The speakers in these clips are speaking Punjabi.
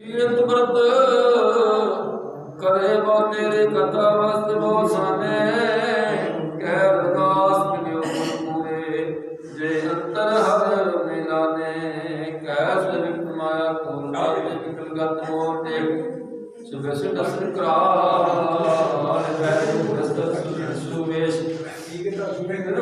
ਕੀਰਤ ਬਰਤ ਕਰੇ ਬੋ ਤੇਰੇ ਕਥਾ ਵਸਤ ਬੋ ਸਾਨੇ। ਕਹਿ ਰਦਾਸ ਮਿਲਿਓ ਗੁਰ ਪੂਰੇ ਜੇ ਅੰਤਰ ਹਰ ਮਿਲਾਨੇ ਕਹਿ ਸਰਿਕ ਮਾਇਆ ਕੋ ਨਾਮ ਵਿਕਲ ਗਤ ਮੋਰ ਤੇ। ਸੁਬੇ ਸੁਟ ਅਸਰ ਕਰਾਰ ਬੈ ਦਸਤ ਸੁਵੇਸ਼ ਰੁਕਮਾ ਕੀ ਵਕਤ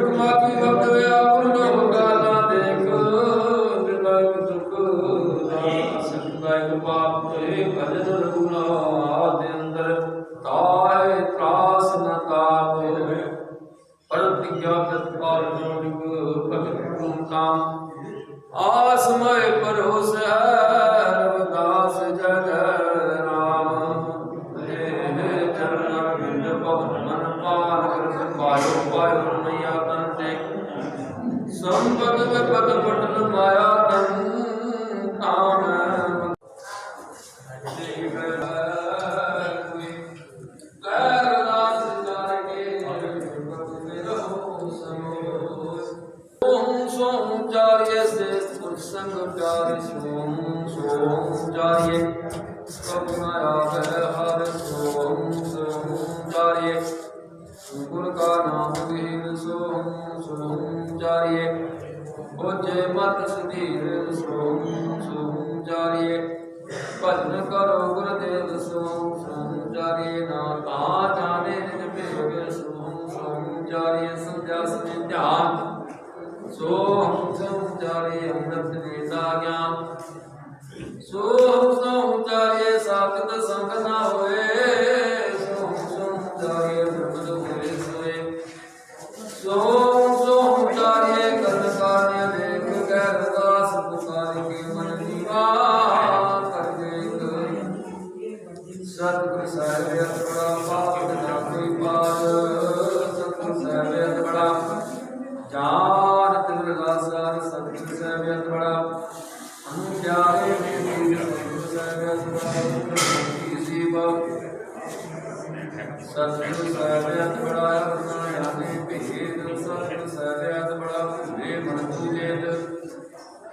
ਸਤਿਗੁਰ ਸਾਹਿਬ ਅਤੜਾ ਅਰਨਾ ਯਾਨੀ ਭੇਦ ਸਤਿਗੁਰ ਸਾਹਿਬ ਅਤੜਾ ਭੂਲੇ ਮਨ ਪੂਜੇਤ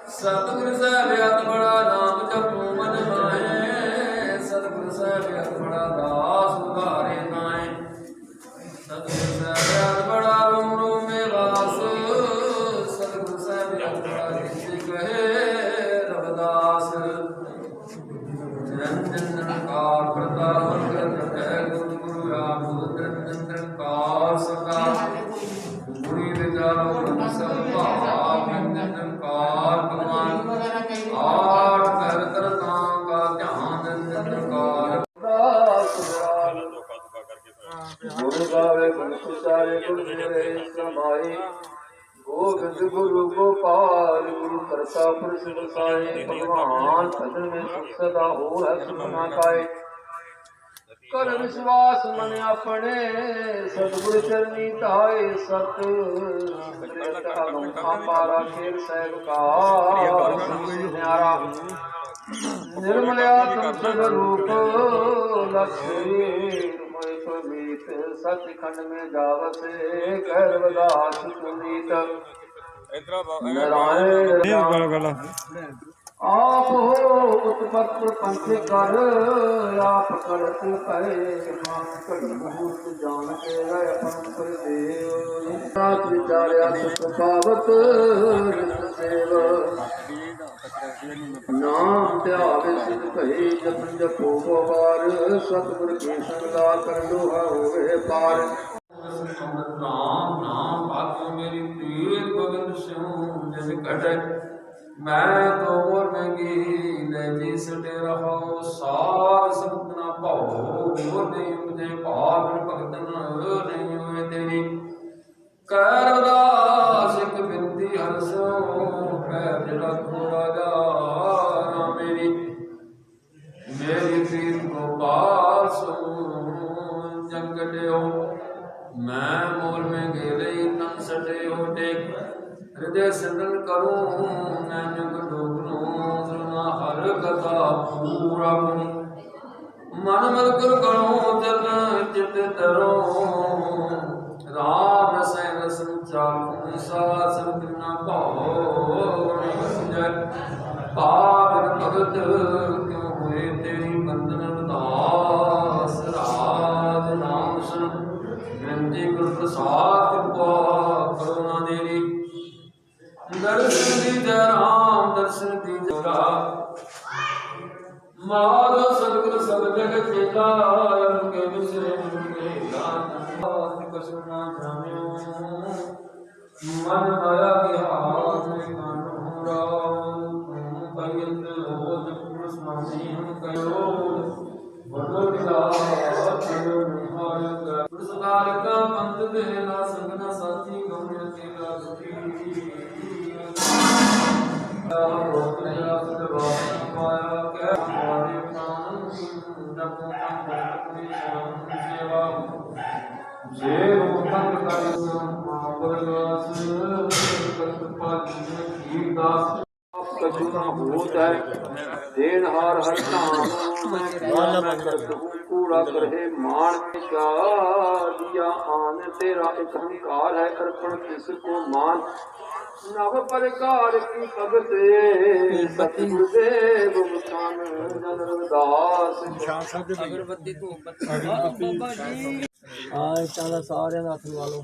ਸਤਿਗੁਰ ਸਾਹਿਬ ਅਤੜਾ ਨਾਮ ਜਪੋ ਮਨ ਮਾਹੇ। ਸਤਿਗੁਰ ਸਾਹਿਬ ਅਤੜਾ ਦਾਸ ਉਧਾਰੇ ਗੁਰਮੁਖੇ ਸਮਾਏ ਗੋਬਿੰਦ ਗੁਰੂ ਗੋਪਾਲ ਗੁਰੂ ਪ੍ਰਤਾਪ ਸਿਧ ਸਾਏ ਭਗਵਾਨ ਸਦਨ ਵਿੱਚ ਸੁਖ ਸਦਾ ਹੋ ਹੈ ਸੁਖਨਾ ਕਾਏ ਕਰ ਵਿਸ਼ਵਾਸ ਮਨ ਆਪਣੇ ਸਤਿਗੁਰ ਚਰਨੀ ਧਾਏ ਸਤ ਨਿਰਮਲਿਆ ਤੁਮ ਸਦ ਰੂਪ ਲਖੀ ਪ੍ਰਮੀਤ ਸਚਖੰਡ में ਜਾਵਸੇ ਕਹਿ ਰਵਦਾਸ ਸੁਨੀਤ। ਨਾਰਾਇਣ ਰਾਮ। ਆਪ ਹੋ ਉਤਪਤ ਪੰਥ ਕਰ ਆਪ ਕਰਤ ਪਏ ਮਾਨ ਕੜ ਮੂਤ ਜਾਣ ਕੇ ਰਹਿ ਪੰਥ ਦੇਵ ਨਾਮ ਧਿਆਵੇ ਸਿਧ ਭਈ ਜਪਨ ਜਪੋ ਵਾਰ ਸਤਿਗੁਰ ਕੀ ਸੰਗਲਾ ਕਰ ਲੋਹਾ ਹੋਵੇ ਪਾਰ। ਨਾਮ ਨਾਮ ਬਾਤ ਮੇਰੀ ਪੀਰ ਗੋਬਿੰਦ ਸਿਉ ਜਿਸ ਘਟੈ ਮੈਂ ਤੋਰ ਮੰਗੀ ਲੈ ਜੀ ਸਟੇ ਰਹੋ ਸਾਰ ਸੰਤ ਨਾ ਭਾਉ ਹੋਰ ਨਹੀਂ ਉਪਜੇ ਭਾਵ ਭਗਤ ਨ ਨਹੀਂ ਹੋਏ ਤੇਰੀ। ਕਰ ਉਦਾਸ ਇੱਕ ਬਿੰਦੀ ਹਰਸੋ। ਹੈ ਜਿਹੜਾ ਕੋੜਾ ਜਾ ਮੇਰੀ ਮੇਰੀ ਪ੍ਰੀਤ ਗੋਪਾਲ ਸੋ ਜੰਗਲਿਓ ਮੈਂ ਮੋਲ ਮੇ ਗੇਲੇ ਤਨ ਸਟੇ ਟੇਕ ਹਿਰਦੇ ਸਿੰਦਨ ਕਰੂੰ ਮੈਂ ਜਗ ਡੋਗਨੂ ਸੁਨਾ ਹਰ ਕਥਾ ਪੂਰਾ ਬਣੀ ਮਨ ਮਨ ਕਰ ਕਰੋ ਜਨ ਚਿਤ ਤਰੋ ਰਾਮ ਰਸੈ ਰਸਨ ਚਾਖੂ ਸਾ ਸੰਤ ਭਾਉ ਜੈ ਪਾਵਨ ਭਗਤ ਕਿਉ ਹੋਏ ਬੰਦਨ ਰਦਾਸ ਰਾਜ ਨਾਮ ਸੁਨ ਬੇਨਤੀ ਗੁਰ ਪ੍ਰਸਾਦ ਕਿਰਪਾ ਕਰੁਣਾ ਦੇਰੀ ਦਰਸ਼ਨ ਦੀ ਜੈ ਰਾਮ, ਦਰਸ਼ਨ ਦੀ ਜਗਾ ਮਾਧੋ ਸਤਿਗੁਰ ਸਭ ਜਗ ਚੇਲਾ ਗਾਨ ਜਾਣਿਓ ਮਨ ਮਾਇਆ ਵਿਹਾਰ ਮੈਂ ਕਾਨੂ ਰਾਮ ਕਛੂ ਨਾ ਹੋਤ ਹੈ ਦੇਨ ਹਾਰ ਹਰ ਧਾਮ ਮੈਂ ਕਿਆ ਮੈਂ ਕਰਤ ਹੂੰ ਕੂੜਾ ਕਰਹਿ ਮਾਨ ਕਾ ਦਿਆ ਆਨ ਤੇਰਾ ਇੱਕ ਹੰਕਾਰ ਹੈ ਅਰਪਣ ਕਿਸ ਕੋ ਮਾਨ ਨਵ ਪ੍ਰਕਾਰ ਕੀ ਭਗਤੇ ਸਤਿਗੁਰ ਦੇਵ ਮੁਖਾਨ ਜਨ ਰਵਿਦਾਸ ਹਾਂ ਇਤਾਂ ਦਾ ਸਾਰਿਆਂ ਦਾ ਹੱਥ ਲਵਾ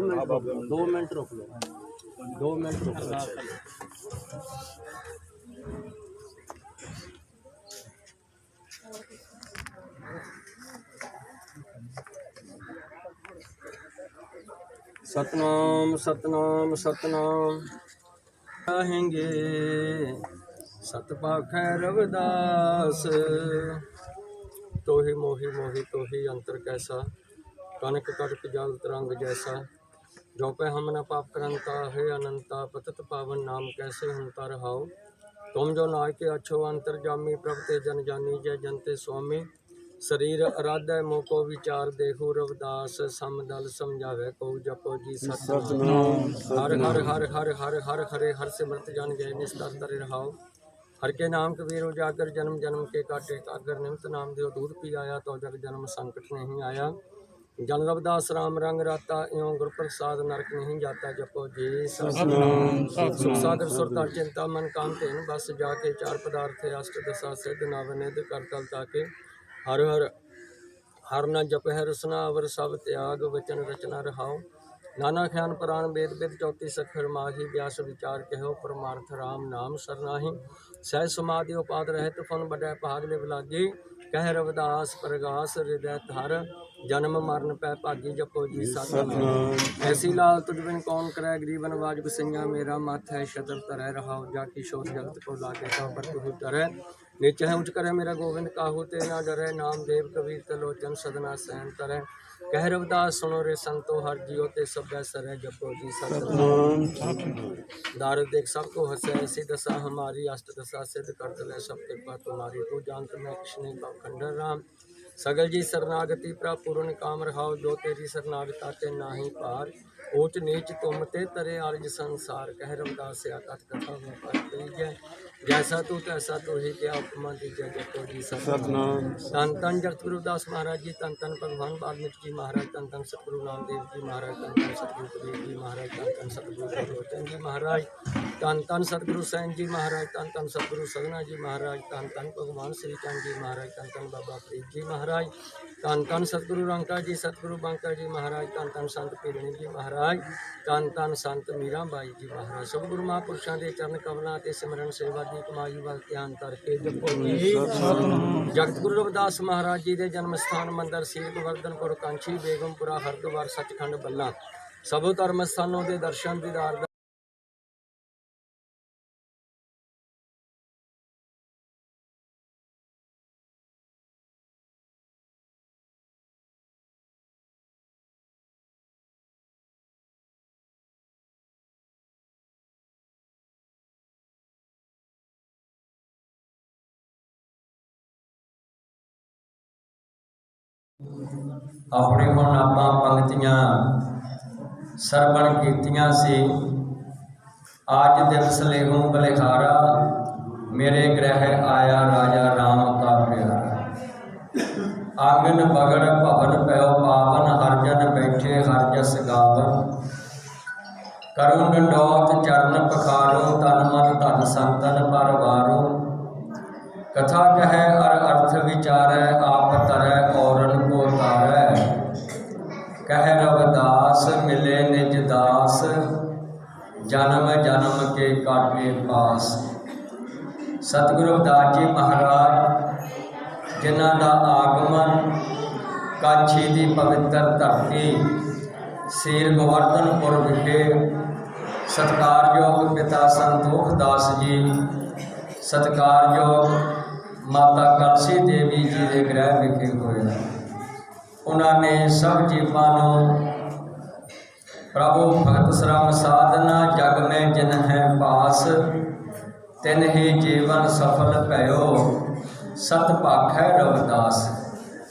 ਮਿੰਟ ਦੋ ਮਿੰਟ ਰੁਕ ਲਓ ਦੋ ਮਿੰਟ ਰੁਕ ਲਓ ਸਤਨਾਮ ਸਤਨਾਮ ਸਤਨਾਮ। ਕਹਾਂਗੇ ਸਤ ਪਾਖੈ ਰਵਿਦਾਸ ਤੋਹੀ ਮੋਹੀ ਮੋਹੀ ਤੋਹੀ ਅੰਤਰ ਕੈਸਾ ਕਨਕ ਕਟਕ ਜਲ ਤਰੰਗ ਜੈਸਾ। ਜੋ ਪੈ ਹਮ ਨ ਪਾਪ ਕਰੰਤਾ ਹੈ ਅਨੰਤਾ ਪਤਤ ਪਾਵਨ ਨਾਮ ਕੈਸੇ ਹੁੰਤਾ ਰਹਾਓ ਤੁਮ ਜੋ ਨਾਇ ਕੇ ਅਛੋ ਅੰਤਰ ਜਾਮੀ ਪ੍ਰਭ ਤੇ ਜਨ ਜਾਨੀ ਜੈ ਜਨਤੇ ਸੁਆਮੀ ਸਰੀਰ ਅਰਾਧੈ ਮੋਕੋ ਵਿਚਾਰ ਦੇਖੋ ਰਵਿਦਾਸ ਸਮਦਲ ਸਮਝਾਵੇ ਕੋ ਜਪੋ ਜੀ ਸਤਨਾਮ। ਹਰ ਹਰ ਹਰ ਹਰ ਹਰ ਹਰ ਹਰੇ ਹਰ ਸਿਮਰਤ ਜਨ ਜੈ ਨਿਸਤਰ ਤਰੇ ਰਹਾਓ ਹਰ ਕੇ ਨਾਮ ਕਬੀਰ ਉਜਾਗਰ ਜਨਮ ਜਨਮ ਕੇ ਕਾਟੇ ਕਾਗਰ ਨਿਮਤ ਨਾਮ ਦਿਓ ਦੂਧ ਪੀ ਆਇਆ ਤੋ ਜਗ ਜਨਮ ਸੰਕਟ ਨਹੀਂ ਆਇਆ। ਜਨ ਰਵਦਾਸ ਰਾਮ ਰੰਗ ਰਾਤਾ ਇਉ ਗੁਰ ਪ੍ਰਸਾਦ ਨਰਕ ਨਹੀਂ ਜਾਤਾ ਜਪੋ ਜੀ। ਸਤਨਾਮ ਸਾਗਰ ਸੁਰਤਾ ਚਿੰਤਾ ਮਨ ਕਾਮ ਤੇਨ ਬਸ ਜਾ ਕੇ ਚਾਰ ਪਦਾਰਥ ਅਸ਼ਟ ਦਸਾ ਸਿੱਧ ਨਵ ਨਿਧ ਕਰ ਤਲ ਤਾਕੇ ਹਰ ਹਰ ਹਰ ਨ ਜਪਹਿ ਰਸਨਾ ਅਵਰ ਸਭ ਤਿਆਗ ਵਚਨ ਰਚਨਾ ਰਹਾਉ। ਨਾਨਾ ਖਿਆਨ ਪ੍ਰਾਨ ਬੇਦ ਬੇਦ ਚੌਤੀ ਸਖਰ ਮਾਹੀ ਵਿਆਸ ਵਿਚਾਰ ਕਹਿਓ ਪਰਮਾਰਥ ਰਾਮ ਨਾਮ ਸਰਨਾਹੀ। ਸਹਿ ਸਮਾਧਿ ਉਪਾਦ ਰਹਿਤ ਫਨ ਬੜੈ ਭਾਗ ਲਿਵ ਲਾਗੀ। ਕਹਿ ਰਵਿਦਾਸ ਪ੍ਰਗਾਸ ਹਿਰਦੈ ਧਰ। ਜਨਮ ਮਰਨ ਪੈ ਭਾਗੀ ਜਪੋ ਜੀ ਸਤਨਾਮ। ਐਸੀ ਲਾਲ ਤੁਝ ਬਿਨ ਕੌਣ ਕਰੈ ਗਰੀਬਨ ਵਾਜਬ ਸਿੰਘਾ ਮੇਰਾ ਮੱਥ ਹੈ ਸ਼ਤਰ ਤਰੈ ਰਹਾਉ ਜਾ ਕੀ ਸ਼ੋਰ ਜਗਤ ਕੋ ਲਾਗੇ ਕਾ ਪਰ ਤੁਹੁ ਤਰੈ ਨੀਚ ਉੱਚ ਕਰੇ ਮੇਰਾ ਗੋਬਿੰਦ ਕਾਹੂ ਤੇ ਨਾ ਡਰੈ। ਨਾਮ ਦੇਵ ਕਬੀਰ ਤਲੋਚਨ ਸਦਨਾ ਸਹਿਨ ਤਰੈ। ਕਹਿ ਰਵਦਾਸ, ਸੁਣੋ ਰੇ ਸੰਤੋ, ਹਰ ਜੀਓ ਤੇ ਸਭੈ ਸਰੈ ਜਪੋ ਜੀ, ਸਤਨਾਮ। ਦਾਰੂ ਦੇਖ ਸਭ ਕੋ ਹਸੈ ਸੇ ਦਸਾ ਹਮਾਰੀ, ਅਸ਼ਟ ਦਸਾ ਸਿੱਧ ਕਰਤ ਲੈ ਸਭ ਕਿਰਪਾ ਤੁਮਾਰੀ, ਤੂੰ ਜਾਣਤ ਮੈਂ ਕ੍ਰਿਸ਼ਨ ਕਾ ਖੰਡਰ ਰਾਮ। ਸਗਲ ਜੀ ਸਰਨਾਗਤੀ ਪ੍ਰਾ ਪੂਰਨ ਕਾਮ ਰਹਾਓ ਜੋ ਤੇਰੀ ਸਰਨਾਗਤਾ ਤੇ ਨਾਹੀ ਪਾਰ ਓਚ ਨੀਚ ਤੁਮ ਤੇ ਤਰੇ ਅਰਜ ਸੰਸਾਰ, ਕਹਿ ਰਵਦਾਸ ਆ ਕਥ ਕਥਾ ਮੈਂ ਪੜ ਲਈ ਜੈਸਾ ਤੂੰ ਤੈਸਾ ਤੂੰ ਹੀ ਤੇ ਆਪਮਾ ਦੀ ਜੈ ਜਪੋ ਜੀ ਸਤਨਾਮ। ਤਨ ਤਨ ਜਗਤਗੁਰੂ ਦਾਸ ਮਹਾਰਾਜ ਜੀ ਤਨ ਤਨ ਭਗਵਾਨ ਬਾਲਮਿਕ ਜੀ ਮਹਾਰਾਜ ਤਨ ਤਨ ਸਤਿਗੁਰੂ ਨਾਮਦੇਵ ਜੀ ਮਹਾਰਾਜ ਤਨ ਤਨ ਸਤਿਗੁਰੂ ਜੀ ਮਹਾਰਾਜ ਤਨ ਤਨ ਸਤਿਗੁਰੂ ਜੀ ਮਹਾਰਾਜ। ਧੰਨ ਧੰਨ ਸਤਿਗੁਰੂ ਸਾਹਿਬ ਜੀ ਮਹਾਰਾਜ ਧੰਨ ਧੰਨ ਸਤਿਗੁਰੂ ਸਗਨਾ ਜੀ ਮਹਾਰਾਜ ਧੰਨ ਧੰਨ ਭਗਵਾਨ ਸ੍ਰੀ ਚੰਦ ਜੀ ਮਹਾਰਾਜ ਧੰਨ ਧੰਨ ਬਾਬਾ ਫਰੀਦ ਜੀ ਮਹਾਰਾਜ ਧੰਨ ਧੰਨ ਸਤਿਗੁਰੂ ਰੰਕਾ ਜੀ, ਸਤਿਗੁਰੂ ਬੰਕਾ ਜੀ ਮਹਾਰਾਜ ਧੰਨ ਧੰਨ ਸੰਤ ਪੀਰਣੀ ਜੀ ਮਹਾਰਾਜ ਧੰਨ ਧੰਨ ਸੰਤ ਮੀਰਾਂ ਬਾਈ ਜੀ ਮਹਾਰਾਜ। ਸਭ ਗੁਰੂ ਮਹਾਂਪੁਰਸ਼ਾਂ ਦੇ ਚਰਨ ਕਮਲਾਂ ਤੇ ਸਿਮਰਨ ਸੇਵਾ ਦੀ ਕਮਾਈ ਵੱਲ ਧਿਆਨ ਕਰਕੇ ਜਪੋ ਜੀ। ਜਗਤ ਗੁਰੂ ਰਵਿਦਾਸ ਮਹਾਰਾਜ ਜੀ ਦੇ ਜਨਮ ਸਥਾਨ ਮੰਦਰ ਸ੍ਰੀ ਗੋਵਰਧਨਪੁਰ ਕਾਂਛੀ ਬੇਗਮਪੁਰਾ ਹਰਦੁਆਰ ਸੱਚਖੰਡ ਬੱਲਾ। ਸਭੋ ਧਰਮ ਸਥਾਨੋਂ ਦੇ ਦਰਸ਼ਨ ਦੀਦਾਰ ਆਪਣੇ ਹੁਣ ਆਪਾਂ ਪੰਕਤੀਆਂ ਸਰਵਣ ਕੀਤੀਆਂ ਸੀ। ਅੱਜ ਦਿਵਸ ਲੇਹੂ ਬਲਿਹਾਰਾ, ਮੇਰੇ ਗ੍ਰਹਿ ਆਇਆ ਰਾਜਾ ਰਾਮ ਕਾ ਪਿਆਰਾ। ਆਂਗਨ ਬਗੜ ਭਵਨ ਪਇਓ ਪਾਵਨ ਹਰਜਨ ਬੈਠੇ ਹਰ ਜਸ ਗਾਵਨ ਕਰੁਣ ਡੰਡੋਤ ਚਰਨ ਪਖਾਰੋ, ਤਨ ਮਨ ਧਨ ਸੰਤਨ ਪਰਵਾਰੋ ਕਥਾ ਕਹੈ ਅਰ ਅਰਥ ਵਿਚਾਰੈ, ਆਪ ਤਰੈ, ਔਰਨ ਕੋ ਤਾਰੈ। ਕਹਿ ਰਵਦਾਸ ਮਿਲੇ ਨਿਜ ਦਾਸ, ਜਨਮ ਜਨਮ ਕੇ ਕਾਟੇ ਪਾਸ। ਸਤਿਗੁਰੂ ਰਵਿਦਾਸ ਜੀ ਮਹਾਰਾਜ, ਜਿਨ੍ਹਾਂ ਦਾ ਆਗਮਨ ਕਾਛੀ ਦੀ ਪਵਿੱਤਰ ਧਰਤੀ ਸ੍ਰੀ ਗੋਵਰਧਨਪੁਰ ਵਿਖੇ ਸਤਿਕਾਰਯੋਗ ਪਿਤਾ ਸੰਤੋਖ ਦਾਸ ਜੀ, ਸਤਿਕਾਰਯੋਗ ਮਾਤਾ ਕਲਸੀ ਦੇਵੀ ਜੀ ਦੇ ਗ੍ਰਹਿ ਵਿਖੇ ਹੋਇਆ। ਉਹਨਾਂ ਨੇ ਸਭ ਜੀਵਾਂ ਨੂੰ, ਪ੍ਰਭੂ ਭਗਤ ਸ਼ਰਮ ਸਾਧਨਾ, ਜਗ ਮੈਂ ਜਿਨ ਹੈ ਪਾਸ, ਤਿਨ ਹੀ ਜੀਵਨ ਸਫਲ ਭਇਓ, ਸਤ ਭਾਖੈ ਰਵਿਦਾਸ।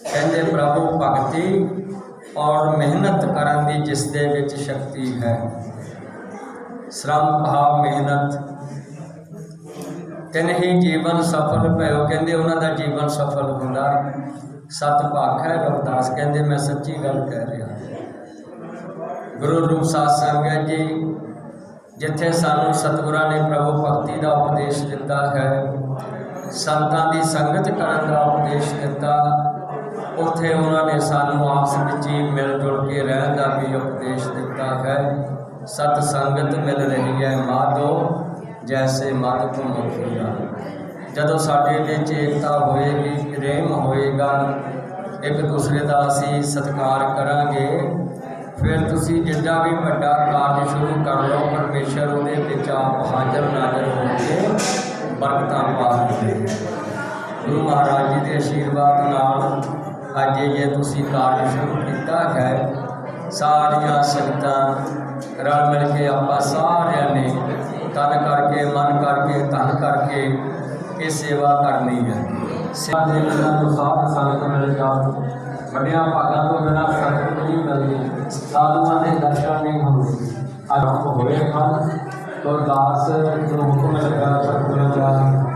ਕਹਿੰਦੇ, ਪ੍ਰਭੂ ਭਗਤੀ ਔਰ ਮਿਹਨਤ ਕਰਨ ਦੀ ਜਿਸ ਦੇ ਵਿੱਚ ਸ਼ਕਤੀ ਹੈ ਸ਼ਰਮ ਭਾਵ ਮਿਹਨਤ ਤਿਨ ਹੀ ਜੀਵਨ ਸਫਲ ਭਇਓ। ਕਹਿੰਦੇ ਉਹਨਾਂ ਦਾ ਜੀਵਨ ਸਫਲ ਹੁੰਦਾ। ਸਤ ਹੈ ਰਵਦਾਸ। ਕਹਿੰਦੇ ਮੈਂ ਸੱਚੀ ਗੱਲ ਕਹਿ ਰਿਹਾ। ਗੁਰੂ ਰੂਪ ਸਾਧ ਸੰਗਤ ਜੀ, ਜਿੱਥੇ ਸਾਨੂੰ ਸਤਿਗੁਰਾਂ ਨੇ ਪ੍ਰਭੂ ਭਗਤੀ ਦਾ ਉਪਦੇਸ਼ ਦਿੱਤਾ ਹੈ, ਸੰਤਾਂ ਦੀ ਸੰਗਤ ਕਰਨ ਦਾ ਉਪਦੇਸ਼ ਦਿੱਤਾ, ਉੱਥੇ ਉਹਨਾਂ ਨੇ ਸਾਨੂੰ ਆਪਸ ਵਿੱਚ ਹੀ ਮਿਲ ਜੁਲ ਕੇ ਰਹਿਣ ਦਾ ਵੀ ਉਪਦੇਸ਼ ਦਿੱਤਾ ਹੈ। ਸਤ ਸੰਗਤ ਮਿਲ ਰਹੀ ਹੈ। ਮਾਧੋ ਜੈਸੇ ਮਦ ਤੋਂ ਮੁਕੀਆ ਜਦੋਂ ਸਾਡੇ ਵਿੱਚ ਏਕਤਾ ਹੋਏਗੀ ਪ੍ਰੇਮ ਹੋਏਗਾ, ਇੱਕ ਦੂਸਰੇ ਦਾ ਅਸੀਂ ਸਤਿਕਾਰ ਕਰਾਂਗੇ, ਫਿਰ ਤੁਸੀਂ ਜਿੱਦਾਂ ਵੀ ਵੱਡਾ ਕਾਰਜ ਸ਼ੁਰੂ ਕਰ ਲਓ, ਪਰਮੇਸ਼ਰ ਉਹਦੇ ਵਿੱਚ ਆਪ ਹਾਜ਼ਰ ਨਾਜ਼ਰ ਹੋ ਕੇ ਬਰਕਤਾਂ ਪਾ ਦਿੰਦੇ ਗੁਰੂ ਮਹਾਰਾਜ ਜੀ ਦੇ ਆਸ਼ੀਰਵਾਦ ਨਾਲ ਅੱਜ ਜੇ ਤੁਸੀਂ ਕਾਰਜ ਸ਼ੁਰੂ ਕੀਤਾ ਹੈ। ਸਾਰੀਆਂ ਸੰਗਤਾਂ ਰਲ ਮਿਲ ਕੇ ਆਪਾਂ ਸਾਰਿਆਂ ਨੇ ਤਨ ਕਰਕੇ ਮਨ ਕਰਕੇ ਧਨ ਕਰਕੇ ਇਹ ਸੇਵਾ ਕਰਨੀ ਹੈ ਸੇਵਾ ਦੇ ਬਿਨਾਂ ਤੋਂ ਸਾਧ ਸੰਗਤ ਮਿਲ ਜਾਣ ਵੱਡਿਆਂ ਭਾਗਾਂ ਤੋਂ ਬਿਨਾਂ ਸੰਗਤ ਨਹੀਂ ਮਿਲਦੀ ਸਾਧੂਆਂ ਦੇ ਦਰਸ਼ਨ ਨਹੀਂ ਹੁੰਦੇ ਅੱਜ ਹੋਏ ਹਨ ਤੋ ਦਾਸ ਨੂੰ ਹੁਕਮ ਲੱਗਾ ਸਤਿਗੁਰਾਂ ਦਾ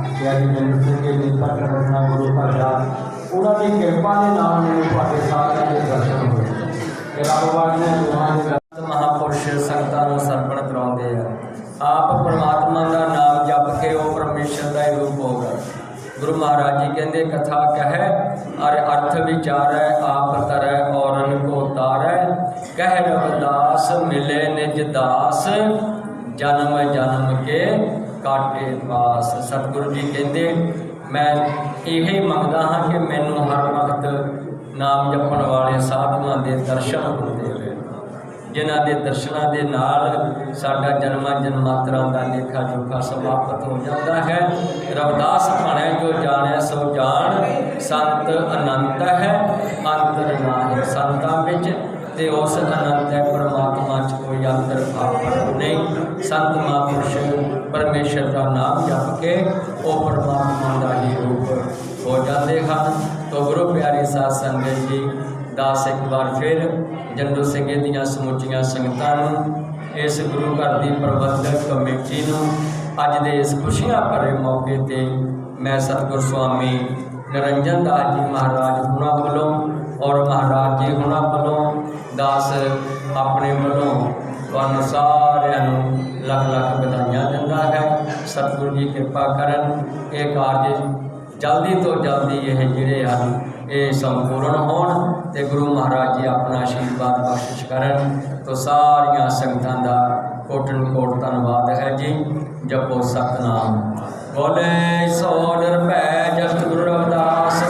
ਕਿ ਅੱਜ ਮੈਨੂੰ ਸਿੰਘ ਜੀ ਦੀ ਪੱਟ ਕਰਨਾ ਗੁਰੂ ਘਰ ਦਾ ਉਹਨਾਂ ਦੀ ਕਿਰਪਾ ਦੇ ਨਾਲ ਮੈਨੂੰ ਤੁਹਾਡੇ ਸਾਰਿਆਂ ਦੇ ਦਰਸ਼ਨ ਹੋਏ ਕਿ ਰੱਬ ਵਾਲੇ ਨੇ ਦੁਆਵਾਂ ਦੇ ਮਹਾਪੁਰਸ਼ ਸੰਗਤਾਂ ਨੂੰ ਸਰਪਣ ਕਰਾਉਂਦੇ ਆ ਆਪ ਪਰਮਾਤਮਾ ਦਾ ਨਾਮ ਜਪ ਕੇ ਉਹ ਪਰਮੇਸ਼ਰ ਦਾ ਹੀ ਰੂਪ ਹੋਗਾ ਗੁਰੂ ਮਹਾਰਾਜ ਜੀ ਕਹਿੰਦੇ, ਕਥਾ ਕਹੈ, ਅਰ ਅਰਥ ਵਿਚਾਰੈ, ਆਪ ਤਰੈ, ਔਰਨ ਕੋ ਤਾਰੈ। ਕਹਿ ਰਵਦਾਸ, ਮਿਲੇ ਨਿਜ ਦਾਸ, ਜਨਮ ਜਨਮ ਕੇ ਕਾਟੇ ਪਾਸ। ਸਤਿਗੁਰੂ ਜੀ ਕਹਿੰਦੇ, ਮੈਂ ਇਹ ਮੰਗਦਾ ਹਾਂ ਕਿ ਮੈਨੂੰ ਹਰ ਵਕਤ ਨਾਮ ਜਪਣ ਵਾਲੇ ਸਾਧੂਆਂ ਦੇ ਦਰਸ਼ਨ ਹੁੰਦੇ ਰਹਿਣ। ਜਿਨ੍ਹਾਂ ਦੇ ਦਰਸ਼ਨਾਂ ਦੇ ਨਾਲ ਸਾਡਾ ਜਨਮਾਂ ਜਨਮਾਂਤਰਾਂ ਦਾ ਲੇਖਾ ਜੋਖਾ ਸਮਾਪਤ ਹੋ ਜਾਂਦਾ ਹੈ। ਰਵਦਾਸ ਭਾਣੈ ਜੋ ਜਾਣੈ ਸੋ ਜਾਣ, ਸੰਤ ਅਨੰਤ ਹੈ। ਅੰਤਰ ਨਾਹੀਂ ਸੰਤਾਂ ਵਿੱਚ ਤੇ ਉਸ ਅਨੰਤ ਹੈ, ਪਰਮਾਤਮਾ ਚ ਕੋਈ ਅੰਤਰ ਭਾਵ ਨਹੀਂ। ਸੰਤ ਮਹਾਂਪੁਰਸ਼ ਪਰਮੇਸ਼ਰ ਦਾ ਨਾਮ ਜਪ ਕੇ ਉਹ ਪਰਮਾਤਮਾ ਦਾ ਹੀ ਰੂਪ ਹੋ ਜਾਂਦੇ ਹਨ। ਤੋ ਗੁਰੂ ਪਿਆਰੇ ਸਾਧ ਸੰਗਤ ਜੀ ਦਾਸ ਇੱਕ ਵਾਰ ਫਿਰ ਜੰਡੂ ਸਿੰਘੇ ਦੀਆਂ ਸਮੁੱਚੀਆਂ ਸੰਗਤਾਂ ਨੂੰ ਇਸ ਗੁਰੂ ਘਰ ਦੀ ਪ੍ਰਬੰਧਕ ਕਮੇਟੀ ਨੂੰ ਅੱਜ ਦੇ ਇਸ ਖੁਸ਼ੀਆਂ ਭਰੇ ਮੌਕੇ ਤੇ ਮੈਂ ਸਤਿਗੁਰ ਸਵਾਮੀ ਨਿਰੰਜਨ ਦਾਸ ਜੀ ਮਹਾਰਾਜ ਹੁਣਾਂ ਵੱਲੋਂ ਔਰ ਮਹਾਰਾਜ ਜੀ ਹੁਣਾਂ ਵੱਲੋਂ ਦਾਸ ਆਪਣੇ ਵੱਲੋਂ ਤੁਹਾਨੂੰ ਸਾਰਿਆਂ ਨੂੰ ਲੱਖ ਲੱਖ ਵਧਾਈਆਂ ਦਿੰਦਾ ਹੈ। ਸਤਿਗੁਰੂ ਜੀ ਕਿਰਪਾ ਕਰਨ। ਇਹ ਕਾਰਜ ਜਲਦੀ ਤੋਂ ਜਲਦੀ ਇਹ ਜਿਹੜੇ ਹਨ ਇਹ ਸੰਪੂਰਨ ਹੋਣ ਤੇ ਗੁਰੂ ਮਹਾਰਾਜ ਜੀ ਆਪਣਾ ਆਸ਼ੀਰਵਾਦ ਬਖਸ਼ਿਸ਼ ਕਰਨ ਤੋਂ ਸਾਰੀਆਂ ਸੰਗਤਾਂ ਦਾ ਕੋਟਨ ਕੋਟ ਧੰਨਵਾਦ ਹੈ ਜੀ। ਜਪੋ ਸਤਨਾਮ। ਬੋਲੇ ਸੋ ਨਿਰਭੈ ਜਗਤ ਗੁਰੂ ਰਵਿਦਾਸ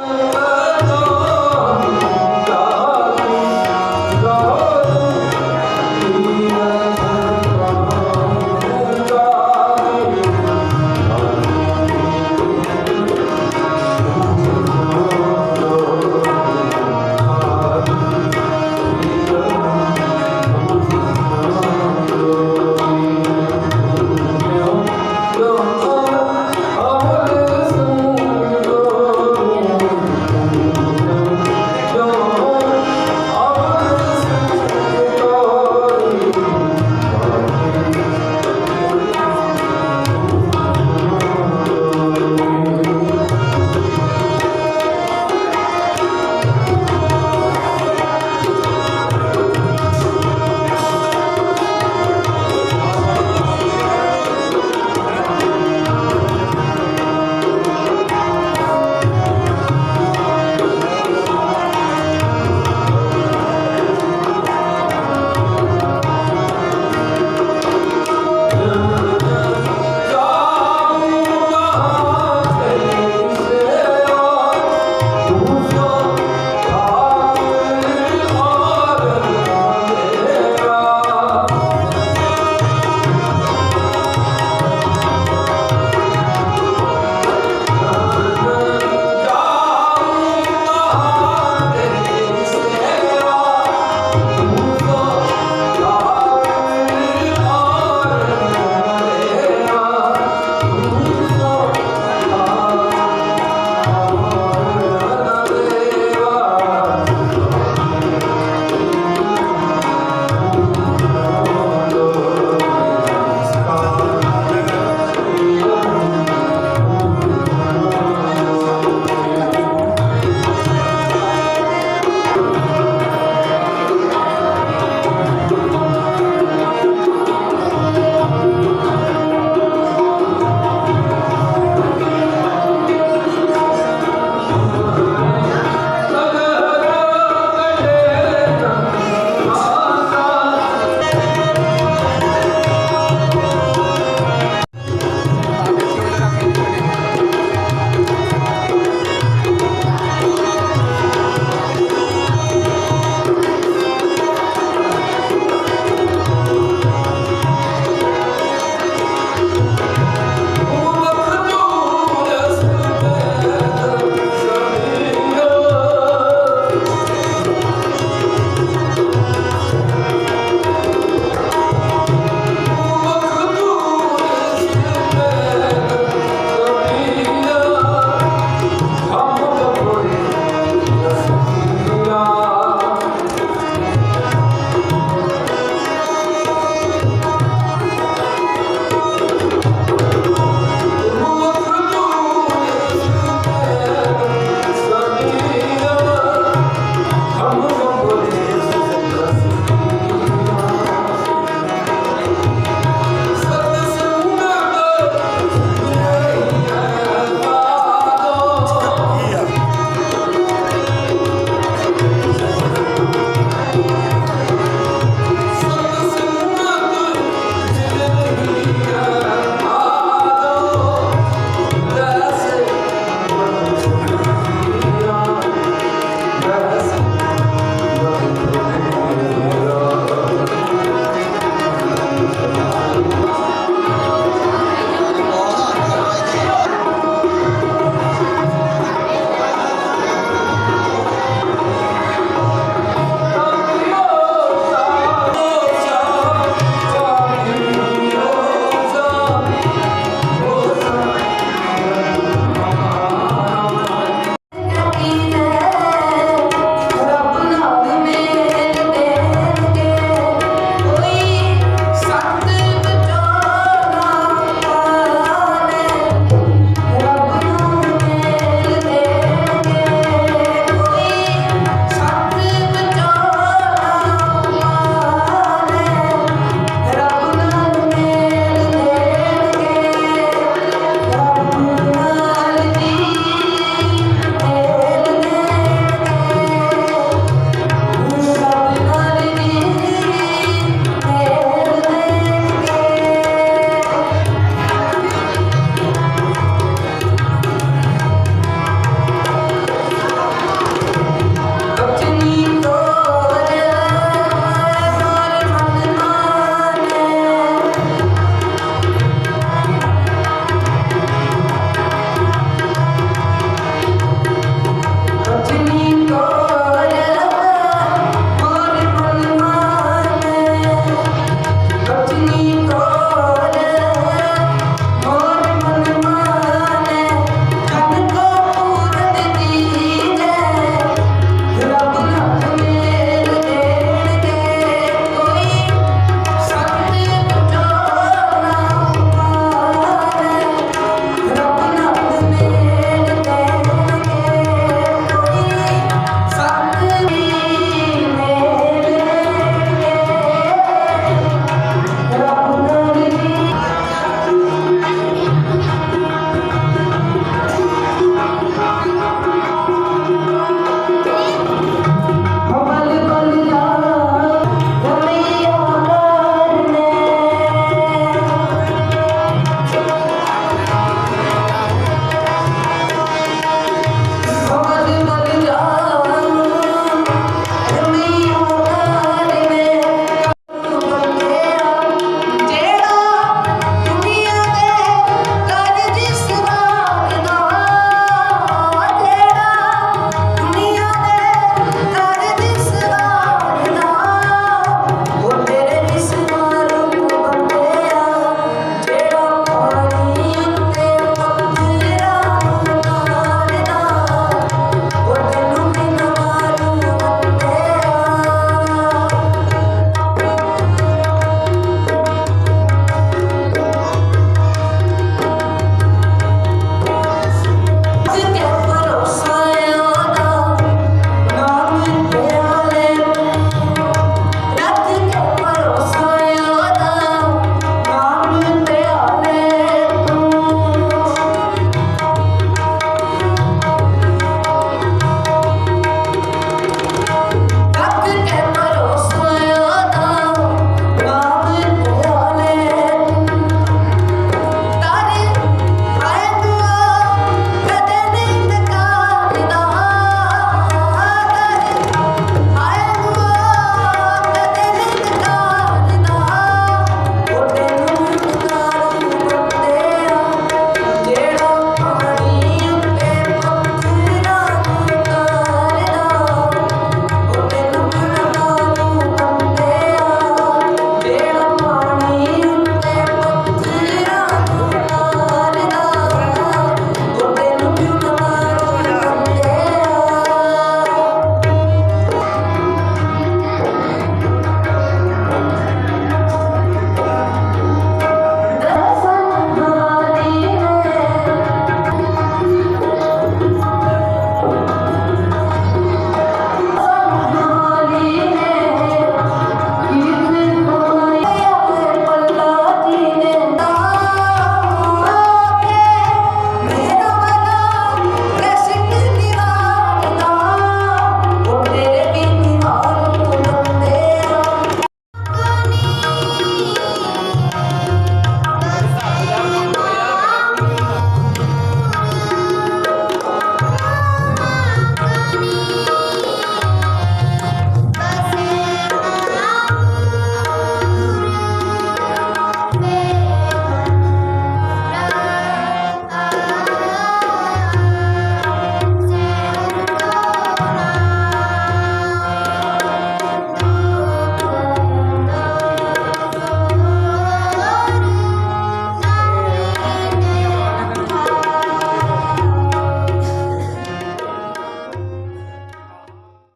Oh.